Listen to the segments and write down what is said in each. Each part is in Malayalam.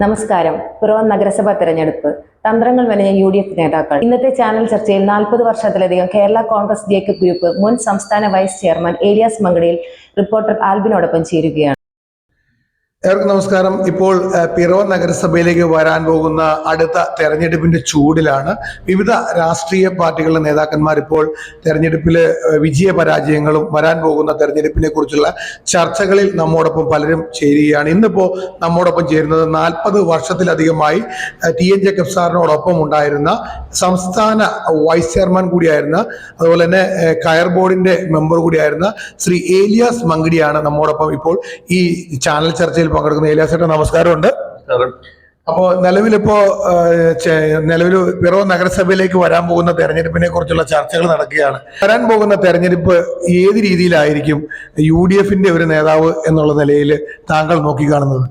നമസ്കാരം. പിറവം നഗരസഭ തെരഞ്ഞെടുപ്പ്. തന്ത്രങ്ങൾ മെനഞ്ഞ യു ഡി എഫ് നേതാക്കൾ. ഇന്നത്തെ ചാനൽ ചർച്ചയിൽ നാൽപ്പത് വർഷത്തിലധികം കേരള കോൺഗ്രസ് ജേക്കബ് ഗ്രൂപ്പ് മുൻ സംസ്ഥാന വൈസ് ചെയർമാൻ ഏലിയാസ് മങ്കടിയിൽ റിപ്പോർട്ടർ ആൽബിനോടൊപ്പം ചേരുകയാണ്. ഏവർക്കും നമസ്കാരം. ഇപ്പോൾ പിറവ നഗരസഭയിലേക്ക് വരാൻ പോകുന്ന അടുത്ത തെരഞ്ഞെടുപ്പിന്റെ ചൂടിലാണ്. വിവിധ രാഷ്ട്രീയ പാർട്ടികളുടെ നേതാക്കന്മാർ ഇപ്പോൾ തെരഞ്ഞെടുപ്പിൽ വിജയ പരാജയങ്ങളും വരാൻ പോകുന്ന തെരഞ്ഞെടുപ്പിനെ കുറിച്ചുള്ള ചർച്ചകളിൽ നമ്മോടൊപ്പം പലരും ചേരുകയാണ്. ഇന്നിപ്പോ നമ്മോടൊപ്പം ചേരുന്നത് നാൽപ്പത് വർഷത്തിലധികമായി ടി. എൻ. ജേക്കബ് സാറിനോടൊപ്പം ഉണ്ടായിരുന്ന സംസ്ഥാന വൈസ് ചെയർമാൻ കൂടിയായിരുന്ന അതുപോലെ തന്നെ കയർ ബോർഡിന്റെ മെമ്പർ കൂടിയായിരുന്ന ശ്രീ ഏലിയാസ് മങ്കിടിയാണ് നമ്മോടൊപ്പം ഇപ്പോൾ ഈ ചാനൽ ചർച്ചയിൽ പങ്കെടുക്കുന്ന ഏലിയാസ് ചേട്ടൻ നമസ്കാരമുണ്ട് അപ്പോ നിലവിലിപ്പോ നിലവിൽ പിറവ് നഗരസഭയിലേക്ക് വരാൻ പോകുന്ന തെരഞ്ഞെടുപ്പിനെ കുറിച്ചുള്ള ചർച്ചകൾ നടക്കുകയാണ്. വരാൻ പോകുന്ന തെരഞ്ഞെടുപ്പ് ഏത് രീതിയിലായിരിക്കും യു ഡി എഫിന്റെ ഒരു നേതാവ് എന്നുള്ള നിലയിൽ താങ്കൾ നോക്കിക്കാണുന്നത്?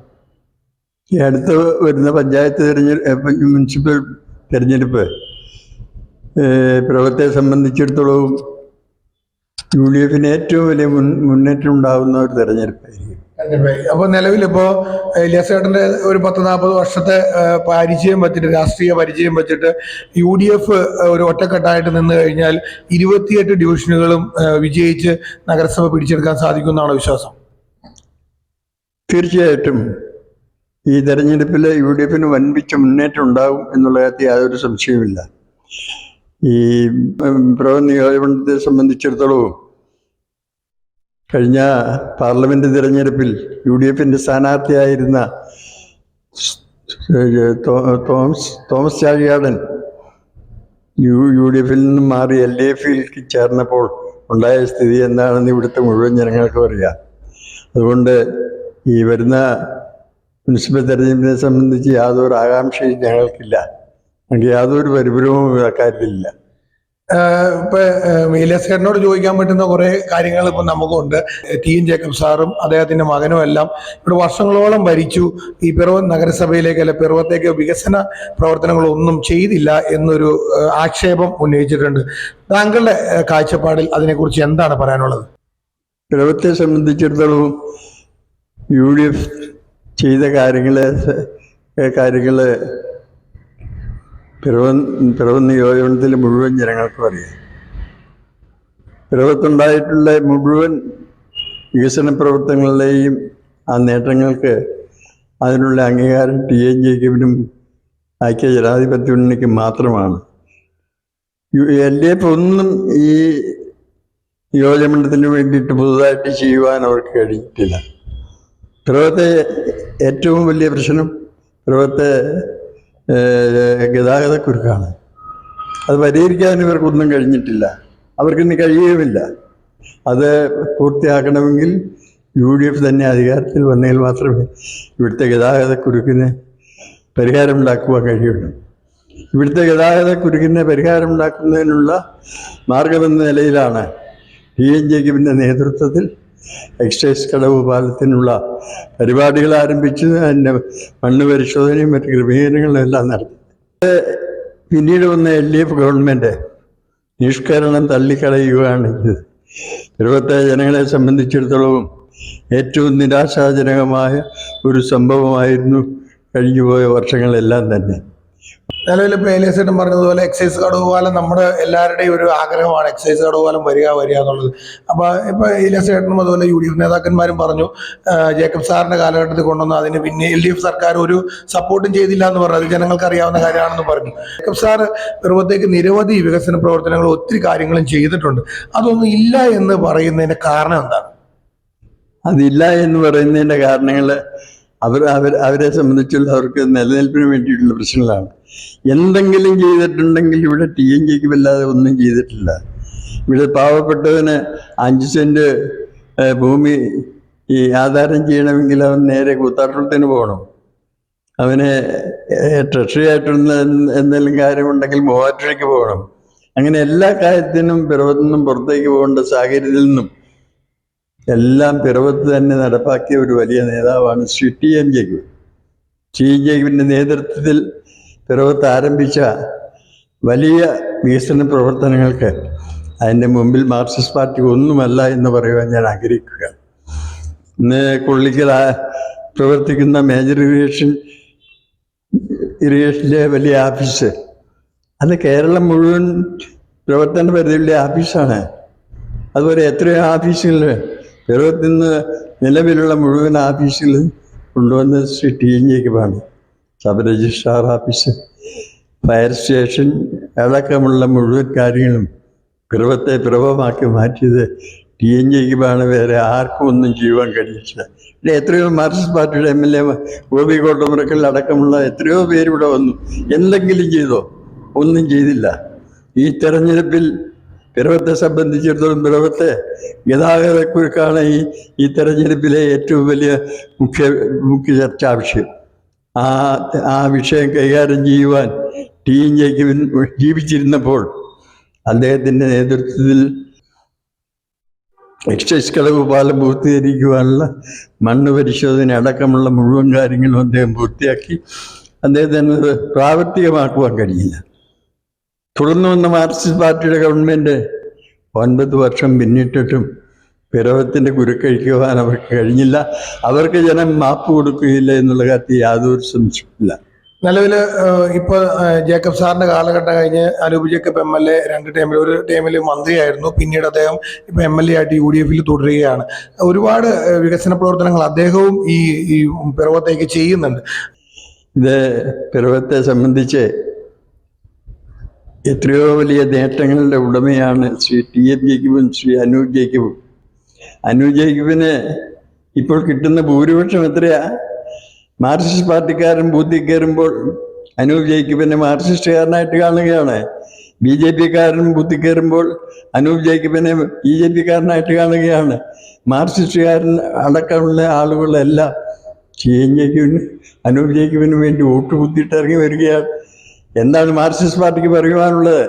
ഈ അടുത്ത് വരുന്ന പഞ്ചായത്ത് തെരഞ്ഞെടുപ്പ് മുനിസിപ്പൽ തെരഞ്ഞെടുപ്പ് പിറവത്തെ സംബന്ധിച്ചിടത്തോളം യു ഡി എഫിന് ഏറ്റവും വലിയ മുൻ മുന്നേറ്റം ഉണ്ടാകുന്ന ഒരു തെരഞ്ഞെടുപ്പായിരിക്കും. അപ്പൊ നിലവിലിപ്പോ ഇലിയാസ് ചേട്ടന്റെ ഒരു പത്ത് നാൽപ്പത് വർഷത്തെ പരിചയം വെച്ചിട്ട് രാഷ്ട്രീയ പരിചയം വെച്ചിട്ട് യു ഡി എഫ് ഒരു ഒറ്റക്കെട്ടായിട്ട് നിന്ന് കഴിഞ്ഞാൽ ഇരുപത്തിയെട്ട് ഡിവിഷനുകളും വിജയിച്ച് നഗരസഭ പിടിച്ചെടുക്കാൻ സാധിക്കുമെന്നാണ് വിശ്വാസം? തീർച്ചയായിട്ടും. ഈ തെരഞ്ഞെടുപ്പിൽ യു ഡി എഫിന് വൻപിച്ച മുന്നേറ്റം ഉണ്ടാകും എന്നുള്ള കാര്യത്തിൽ യാതൊരു സംശയവുമില്ല. ഈ ഉം, പിറവ നിയോജകമണ്ഡലത്തെ സംബന്ധിച്ചിടത്തോളം കഴിഞ്ഞ പാർലമെന്റ് തിരഞ്ഞെടുപ്പിൽ യു ഡി എഫിന്റെ സ്ഥാനാർത്ഥിയായിരുന്ന Thomas Thomas Chazhikadan U U D എഫിൽ നിന്നും മാറി എൽ ഡി എഫിൽ ചേർന്നപ്പോൾ ഉണ്ടായ സ്ഥിതി എന്താണെന്ന് ഇവിടുത്തെ മുഴുവൻ ജനങ്ങൾക്കും അറിയാം. അതുകൊണ്ട് ഈ വരുന്ന മുനിസിപ്പൽ തെരഞ്ഞെടുപ്പിനെ സംബന്ധിച്ച് യാതൊരു ആകാംക്ഷയും ഞങ്ങൾക്കില്ല. ഞങ്ങൾക്ക് യാതൊരു പരിഭ്രമവും അക്കാര്യത്തിലില്ല ഇപ്പൊ ചേട്ടനോട് ചോദിക്കാൻ പറ്റുന്ന കുറെ കാര്യങ്ങൾ ഇപ്പൊ നമുക്കുണ്ട്. ടി. എൻ. ജേക്കബ് സാറും അദ്ദേഹത്തിന്റെ മകനും എല്ലാം ഇവിടെ വർഷങ്ങളോളം ഭരിച്ചു. ഈ പിറവം നഗരസഭയിലേക്ക് അല്ലെ പിറവത്തേക്ക് വികസന പ്രവർത്തനങ്ങളൊന്നും ചെയ്തില്ല എന്നൊരു ആക്ഷേപം ഉന്നയിച്ചിട്ടുണ്ട്. താങ്കളുടെ കാഴ്ചപ്പാടിൽ അതിനെക്കുറിച്ച് എന്താണ് പറയാനുള്ളത്? പിറവത്തെ സംബന്ധിച്ചിടത്തോളം യു ഡി എഫ് ചെയ്ത കാര്യങ്ങളെ കാര്യങ്ങൾ പിറവൻ പിറവൻ നിയോജനത്തിൽ മുഴുവൻ ജനങ്ങൾക്കും അറിയാം. പിറവത്തുണ്ടായിട്ടുള്ള മുഴുവൻ വികസന പ്രവർത്തനങ്ങളുടെയും ആ നേട്ടങ്ങൾക്ക് അതിനുള്ള അംഗീകാരം ടി എൻ ജേക്കബിനും ഐക്യ ജനാധിപത്യ മുന്നണിക്കും മാത്രമാണ്. എൽ ഡി എഫ് ഒന്നും ഈ നിയോജകമണ്ഡലത്തിന് വേണ്ടിയിട്ട് പുതുതായിട്ട് ചെയ്യുവാൻ അവർക്ക് കഴിഞ്ഞിട്ടില്ല. പിറവത്തെ ഏറ്റവും വലിയ പ്രശ്നം പിറവത്തെ ഗതാഗതക്കുരുക്കാണ് അത് പരിഹരിക്കാൻ ഇവർക്കൊന്നും കഴിഞ്ഞിട്ടില്ല. അവർക്കിനി കഴിയുകയുമില്ല. അത് പൂർത്തിയാക്കണമെങ്കിൽ യു ഡി എഫ് തന്നെ അധികാരത്തിൽ വന്നതിൽ മാത്രമേ ഇവിടുത്തെ ഗതാഗതക്കുരുക്കിന് പരിഹാരമുണ്ടാക്കുവാൻ കഴിയുള്ളൂ. ഇവിടുത്തെ ഗതാഗതക്കുരുക്കിന് പരിഹാരമുണ്ടാക്കുന്നതിനുള്ള മാർഗമെന്ന നിലയിലാണ് ഡി എൻ ജേക്കബിന്റെ നേതൃത്വത്തിൽ എക്സൈസ് കടവ് പാലത്തിനുള്ള പരിപാടികൾ ആരംഭിച്ചു അതിന്റെ മണ്ണ് പരിശോധനയും മറ്റ് ക്രമീകരണങ്ങളും എല്ലാം നടത്തി. പിന്നീട് വന്ന എൽ ഡി എഫ് ഗവൺമെന്റ് നിഷ്കരണം തള്ളിക്കളയുകയാണ് ചെയ്തത്. ഇരുപത്തെ ജനങ്ങളെ സംബന്ധിച്ചിടത്തോളം ഏറ്റവും നിരാശാജനകമായ ഒരു സംഭവമായിരുന്നു കഴിഞ്ഞുപോയ വർഷങ്ങളെല്ലാം തന്നെ. നിലവിൽ ഇപ്പോൾ ഏലിയസേട്ടൻ പറഞ്ഞതുപോലെ എക്സൈസ് കടവുപാലം നമ്മുടെ എല്ലാവരുടെയും ഒരു ആഗ്രഹമാണ് എക്സൈസ് കടവുപാലം വരിക വരിക എന്നുള്ളത്. അപ്പൊ ഇപ്പൊ ഏലിയസേട്ടനും അതുപോലെ യു ഡി എഫ് നേതാക്കന്മാരും പറഞ്ഞു ജേക്കബ് സാറിന്റെ കാലഘട്ടത്തിൽ കൊണ്ടുവന്ന. അതിന് പിന്നെ എൽ ഡി എഫ് സർക്കാർ ഒരു സപ്പോർട്ടും ചെയ്തില്ല എന്ന് പറഞ്ഞു. അത് ജനങ്ങൾക്ക് അറിയാവുന്ന കാര്യമാണെന്ന് പറഞ്ഞു. ജേക്കബ് സാർ പിറവത്തേക്ക് നിരവധി വികസന പ്രവർത്തനങ്ങൾ ഒത്തിരി കാര്യങ്ങളും ചെയ്തിട്ടുണ്ട്. അതൊന്നും ഇല്ല എന്ന് പറയുന്നതിന്റെ കാരണം എന്താണ്? അതില്ല എന്ന് പറയുന്നതിന്റെ കാരണങ്ങൾ അവർ അവർ അവരെ സംബന്ധിച്ചുള്ള അവർക്ക് നിലനിൽപ്പിന് വേണ്ടിയിട്ടുള്ള പ്രശ്നങ്ങളാണ്. എന്തെങ്കിലും ചെയ്തിട്ടുണ്ടെങ്കിൽ ഇവിടെ ടി എൻ ജിക്ക് വല്ലാതെ ഒന്നും ചെയ്തിട്ടില്ല. ഇവിടെ പാവപ്പെട്ടവന് അഞ്ച് സെന്റ് ഭൂമി ഈ ആധാരം ചെയ്യണമെങ്കിൽ അവൻ നേരെ കൂത്താട്ടുളത്തിന് പോകണം. അവന് ട്രഷറി ആയിട്ടുള്ള എന്തെങ്കിലും കാര്യമുണ്ടെങ്കിൽ മൂവാറ്റുപുഴയ്ക്ക് പോകണം. അങ്ങനെ എല്ലാ കാര്യത്തിനും പിറവത്തു നിന്നും പുറത്തേക്ക് പോകേണ്ട സാഹചര്യത്തിൽ നിന്നും എല്ലാം പിറവത്ത് തന്നെ നടപ്പാക്കിയ ഒരു വലിയ നേതാവാണ് Shri T N Jagu T ജഗുവിന്റെ നേതൃത്വത്തിൽ പിറവത്ത് ആരംഭിച്ച വലിയ വികസന പ്രവർത്തനങ്ങൾക്ക് അതിന്റെ മുമ്പിൽ മാർക്സിസ്റ്റ് പാർട്ടി ഒന്നുമല്ല എന്ന് പറയുവാൻ ഞാൻ ആഗ്രഹിക്കുക. ഇന്ന് കൊള്ളിക്കൽ പ്രവർത്തിക്കുന്ന മേജർ ഇറിഗേഷൻ ഇറിഗേഷന്റെ വലിയ ഓഫീസ് അത് കേരളം മുഴുവൻ പ്രവർത്തന പരിധിയിലെ ഓഫീസാണ് അതുപോലെ എത്രയോ ഓഫീസുകൾ കേരളത്തിൽ നിന്ന് നിലവിലുള്ള മുഴുവൻ ആഫീസുകളും കൊണ്ടുവന്ന് ശ്രീ ടി എൻ വേണം sub registrar office fire station അടക്കമുള്ള മുഴുവൻ കാര്യങ്ങളും പിറവത്തെ പ്രഭമാക്കി മാറ്റിയത് ടി എൻ ജേക്കബാണ്. വേറെ ആർക്കും ഒന്നും ചെയ്യുവാൻ കഴിയില്ല. ഇവിടെ എത്രയോ മാർക്സിസ്റ്റ് പാർട്ടിയുടെ M L A Gopi Kottamurikkal അടക്കമുള്ള എത്രയോ പേരിവിടെ വന്നു. എന്തെങ്കിലും ചെയ്തോ? ഒന്നും ചെയ്തില്ല. ഈ തെരഞ്ഞെടുപ്പിൽ പിറവത്തെ സംബന്ധിച്ചിടത്തോളം പിറവത്തെ ഗതാഗതക്കുരുക്കാണ് ഈ ഈ തെരഞ്ഞെടുപ്പിലെ ഏറ്റവും വലിയ മുഖ്യ മുഖ്യ ചർച്ചാ വിഷയം. ആ ആ വിഷയം കൈകാര്യം ചെയ്യുവാൻ ടി എൻ ജെക്ക് ജീവിച്ചിരുന്നപ്പോൾ അദ്ദേഹത്തിന്റെ നേതൃത്വത്തിൽ എക്സൈസ് കളവ് പാലം പൂർത്തീകരിക്കുവാനുള്ള മണ്ണ് പരിശോധന അടക്കമുള്ള മുഴുവൻ കാര്യങ്ങളും അദ്ദേഹം പൂർത്തിയാക്കി. അദ്ദേഹത്തിന് പ്രാവർത്തികമാക്കുവാൻ കഴിയില്ല. തുടർന്ന് വന്ന മാർക്സിസ്റ്റ് പാർട്ടിയുടെ ഗവൺമെന്റ് ഒൻപത് വർഷം പിന്നിട്ടിട്ടും പിറവത്തിന്റെ കുരുക്കഴിക്കുവാൻ അവർക്ക് കഴിഞ്ഞില്ല. അവർക്ക് ജനം മാപ്പ് കൊടുക്കുകയില്ല എന്നുള്ള കാര്യത്തിൽ യാതൊരു സംശയമില്ല നിലവിൽ ഇപ്പോൾ ജേക്കബ് സാറിന്റെ കാലഘട്ടം കഴിഞ്ഞ് Anoop Jacob M L A രണ്ട് ടൈമിൽ ഒരു ടൈമിൽ മന്ത്രിയായിരുന്നു. പിന്നീട് അദ്ദേഹം ഇപ്പോൾ എം എൽ എ ആയിട്ട് യു ഡി എഫിൽ തുടരുകയാണ്. ഒരുപാട് വികസന പ്രവർത്തനങ്ങൾ അദ്ദേഹവും ഈ ഈ പിറവത്തേക്ക് ചെയ്യുന്നുണ്ട്. ഇത് പിറവത്തെ സംബന്ധിച്ച് എത്രയോ വലിയ നേട്ടങ്ങളുടെ ഉടമയാണ് ശ്രീ ടി. എം. ജേക്കിബും ശ്രീ അനു ജേക്കിബും. അനു ജേക്കിബിന് ഇപ്പോൾ കിട്ടുന്ന ഭൂരിപക്ഷം എത്രയാ? മാർക്സിസ്റ്റ് പാർട്ടിക്കാരൻ ബൂത്തിൽ കയറുമ്പോൾ അനൂപ് ജേക്കിബിനെ മാർക്സിസ്റ്റുകാരനായിട്ട് കാണുകയാണ്. ബി ജെ പിക്കാരൻ ബൂത്തിൽ കയറുമ്പോൾ അനൂപ് ജേക്കബിനെ ബി ജെ പിക്കാരനായിട്ട് കാണുകയാണ്. മാർക്സിസ്റ്റുകാരൻ അടക്കമുള്ള ആളുകളെല്ലാം ടി എൻ ജേക്കബിന് ജേക്കബിന് വേണ്ടി വോട്ട് കുത്തിയിട്ട് ഇറങ്ങി വരികയാണ്. എന്താണ് മാർക്സിസ്റ്റ് പാർട്ടിക്ക് പറയുവാനുള്ളത്?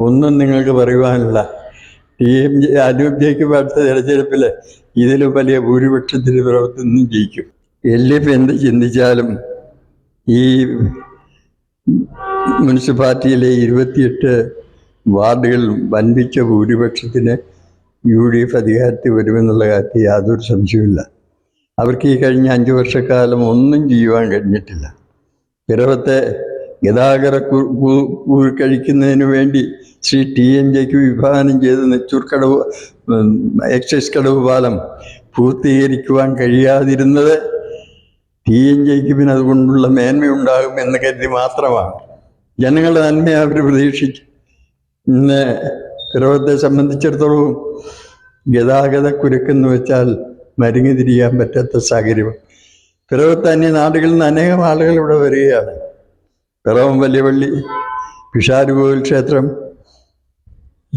ഒന്നും നിങ്ങൾക്ക് പറയുവാനില്ല. ടി എം ജെ അനൂപ് ജെക്ക് അടുത്ത തെരഞ്ഞെടുപ്പിൽ ഇതിലും വലിയ ഭൂരിപക്ഷത്തിന് പ്രവർത്തനം ജയിക്കും. എൽ എഫ് എന്ത് ചിന്തിച്ചാലും ഈ മുനിസിപ്പാലിറ്റിയിലെ ഇരുപത്തിയെട്ട് വാർഡുകളിൽ വൻപിച്ച ഭൂരിപക്ഷത്തിന് യു ഡി എഫ് അധികാരത്തിൽ വരുമെന്നുള്ള കാര്യത്തിൽ യാതൊരു സംശയമില്ല അവർക്ക് ഈ കഴിഞ്ഞ അഞ്ച് വർഷക്കാലം ഒന്നും ചെയ്യുവാൻ കഴിഞ്ഞിട്ടില്ല. പിറവത്തെ ഗതാഗത കു- കു- കു- കഴിക്കുന്നതിന് വേണ്ടി ശ്രീ ടി എൻ ജെക്ക് വിഭാവനം ചെയ്ത നെച്ചൂർ കടവ് ഉം, എക്സൈസ് കടവ് പാലം പൂർത്തീകരിക്കുവാൻ കഴിയാതിരുന്നത് ടി എൻ ജെക്ക് പിന്നെ അതുകൊണ്ടുള്ള മേന്മയുണ്ടാകും എന്ന് കരുതി മാത്രമാണ്. ജനങ്ങളുടെ നന്മ അവർ പ്രതീക്ഷിച്ചു. ഇന്ന് പിറവത്തെ സംബന്ധിച്ചിടത്തോളം ഗതാഗത കുരുക്കെന്ന് വെച്ചാൽ മരുങ്ങി തിരിയാൻ പറ്റാത്ത സാഹചര്യം. പിറവത്ത് അന്യ നാടുകളിൽ നിന്ന് അനേകം ആളുകൾ ഇവിടെ വരികയാണ്. പിറവം വലിയപള്ളി പിഷാരുകോവിൽ ക്ഷേത്രം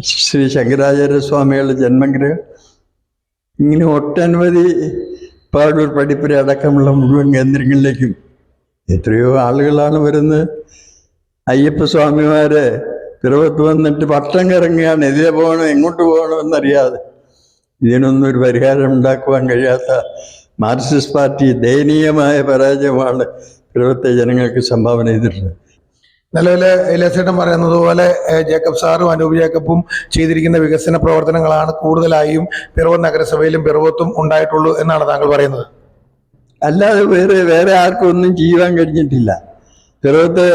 ശ്രീ ശങ്കരാചാര്യ സ്വാമികളുടെ ജന്മഗ്രഹം. ഇങ്ങനെ ഒട്ടനവധി പാടൂർ പഠിപ്പുര അടക്കമുള്ള മുഴുവൻ കേന്ദ്രങ്ങളിലേക്കും എത്രയോ ആളുകളാണ് വരുന്നത്. അയ്യപ്പ സ്വാമിമാര് പിറവത്ത് വന്നിട്ട് പട്ടം കറങ്ങുകയാണ്. എതിരെ പോകണം എങ്ങോട്ട് പോകണം എന്നറിയാതെ ഇതിനൊന്നും ഒരു പരിഹാരം ഉണ്ടാക്കുവാൻ കഴിയാത്ത മാർക്സിസ്റ്റ് പാർട്ടി ദയനീയമായ പരാജയമാണ് പിറവത്തെ ജനങ്ങൾക്ക് സംഭാവന ചെയ്തിട്ടുണ്ട്. നിലവിൽ ഇലേസേട്ടൻ പറയുന്നത് പോലെ ജേക്കബ് സാറും അനൂപ് ജേക്കബും ചെയ്തിരിക്കുന്ന വികസന പ്രവർത്തനങ്ങളാണ് കൂടുതലായും പിറവം നഗരസഭയിലും പിറവത്തും ഉണ്ടായിട്ടുള്ളൂ എന്നാണ് താങ്കൾ പറയുന്നത്. അല്ലാതെ വേറെ വേറെ ആർക്കും ഒന്നും ചെയ്യുവാൻ കഴിഞ്ഞിട്ടില്ല. പിറവത്ത്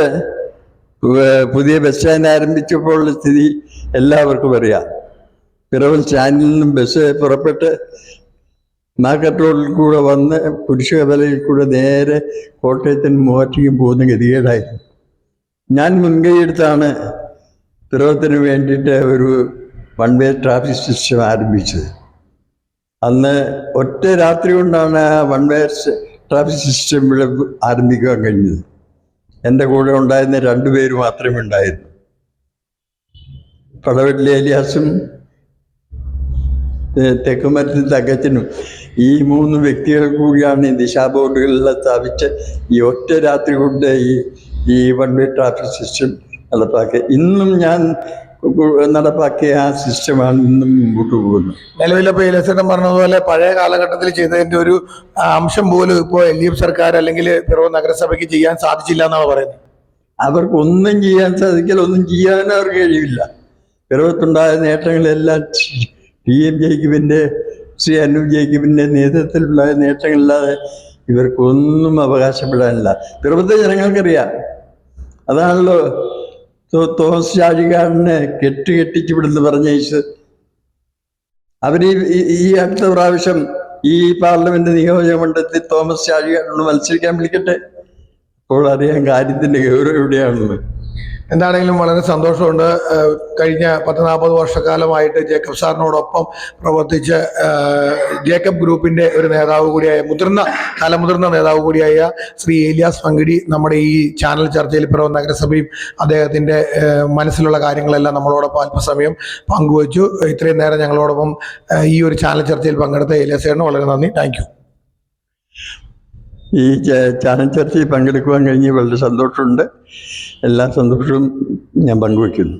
പുതിയ ബസ് സ്റ്റാൻഡ് ആരംഭിച്ചപ്പോഴുള്ള സ്ഥിതി എല്ലാവർക്കും അറിയാം. പിറവൽ സ്റ്റാൻഡിൽ നിന്നും ബസ് പുറപ്പെട്ട് മാർക്കറ്റ് റോഡിൽ കൂടെ വന്ന് കുരിശുകവലയിൽ കൂടെ നേരെ കോട്ടയത്തിന് മൂവാറ്റിക്കും പോകുന്ന ഗതികേടായിരുന്നു. ഞാൻ മുൻകൈ എടുത്താണ് പിറവത്തിന് വേണ്ടിയിട്ട് ഒരു വൺ വേ ട്രാഫിക് സിസ്റ്റം ആരംഭിച്ചത്. അന്ന് ഒറ്റ രാത്രി കൊണ്ടാണ് ആ വൺ വേ ട്രാഫിക് സിസ്റ്റം ഇവിടെ ആരംഭിക്കാൻ കഴിഞ്ഞത്. എന്റെ കൂടെ ഉണ്ടായിരുന്ന രണ്ടുപേര് മാത്രമേ ഉണ്ടായിരുന്നു. പടവെട്ടിലെ ഏലിയാസും തെക്കുമരത്തിൽ തകച്ചനും ഈ മൂന്ന് വ്യക്തികൾ കൂടിയാണ് ഈ ദിശാബോർഡുകളെല്ലാം സ്ഥാപിച്ച് ഈ ഒറ്റ രാത്രി കൊണ്ട് ഈ ഈ വൺ വേ ട്രാഫിക് സിസ്റ്റം നടപ്പാക്കി. ഇന്നും ഞാൻ നടപ്പാക്കിയ ആ സിസ്റ്റമാണ് ഇന്നും മുമ്പോട്ട് പോകുന്നത്. നിലവിലിപ്പോൾ ഇലസേട്ടൻ പറഞ്ഞതുപോലെ പഴയ കാലഘട്ടത്തിൽ ചെയ്തതിന്റെ ഒരു അംശം പോലും ഇപ്പോൾ എൽ ഡി എഫ് സർക്കാർ അല്ലെങ്കിൽ പിറവം നഗരസഭയ്ക്ക് ചെയ്യാൻ സാധിച്ചില്ല എന്നാണ് പറയുന്നത്? അവർക്ക് ഒന്നും ചെയ്യാൻ സാധിക്കില്ല ഒന്നും ചെയ്യാൻ അവർക്ക് കഴിയില്ല. പിറവത്തുണ്ടായ നേട്ടങ്ങളെല്ലാം ടി എം ജേക്കബിന്റെ ശ്രീ അനൂപ് ജേക്കബിന്റെ നേതൃത്വത്തിലുള്ള നേട്ടങ്ങളില്ലാതെ ഇവർക്കൊന്നും അവകാശപ്പെടാനില്ല. തിരുവനന്തപുരത്തെ ജനങ്ങൾക്കറിയാം. അതാണല്ലോ തോമസ് ചാഴികാടിനെ കെട്ടുകെട്ടിച്ചു വിടുന്ന് പറഞ്ഞയച്ച് അവർ ഈ അടുത്ത പ്രാവശ്യം ഈ പാർലമെന്റ് നിയോജക മണ്ഡലത്തിൽ തോമസ് ചാഴികാടിനോട് മത്സരിക്കാൻ വിളിക്കട്ടെ. അപ്പോൾ അറിയാൻ കാര്യത്തിന്റെ ഗൗരവം എവിടെയാണെന്ന്. എന്താണെങ്കിലും വളരെ സന്തോഷമുണ്ട്. കഴിഞ്ഞ പത്ത് നാൽപ്പത് വർഷക്കാലമായിട്ട് ജേക്കബ് സാറിനോടൊപ്പം പ്രവർത്തിച്ച് ജേക്കബ് ഗ്രൂപ്പിന്റെ ഒരു നേതാവ് കൂടിയായ മുതിർന്ന തലമുതിർന്ന നേതാവ് കൂടിയായ ശ്രീ ഏലിയാസ് പങ്കിടി നമ്മുടെ ഈ ചാനൽ ചർച്ചയിൽ പിറവ് നഗരസഭയും അദ്ദേഹത്തിന്റെ മനസ്സിലുള്ള കാര്യങ്ങളെല്ലാം നമ്മളോടൊപ്പം അല്പസമയം പങ്കുവച്ചു. ഇത്രയും നേരം ഞങ്ങളോടൊപ്പം ഈ ഒരു ചാനൽ ചർച്ചയിൽ പങ്കെടുത്ത ഏലിയാസ് ചേട്ടന് വളരെ നന്ദി. താങ്ക് ഈ ചാനൽ ചർച്ചയിൽ പങ്കെടുക്കുവാൻ കഴിഞ്ഞ് വളരെ സന്തോഷമുണ്ട്. എല്ലാ സന്തോഷവും ഞാൻ പങ്കുവയ്ക്കുന്നു.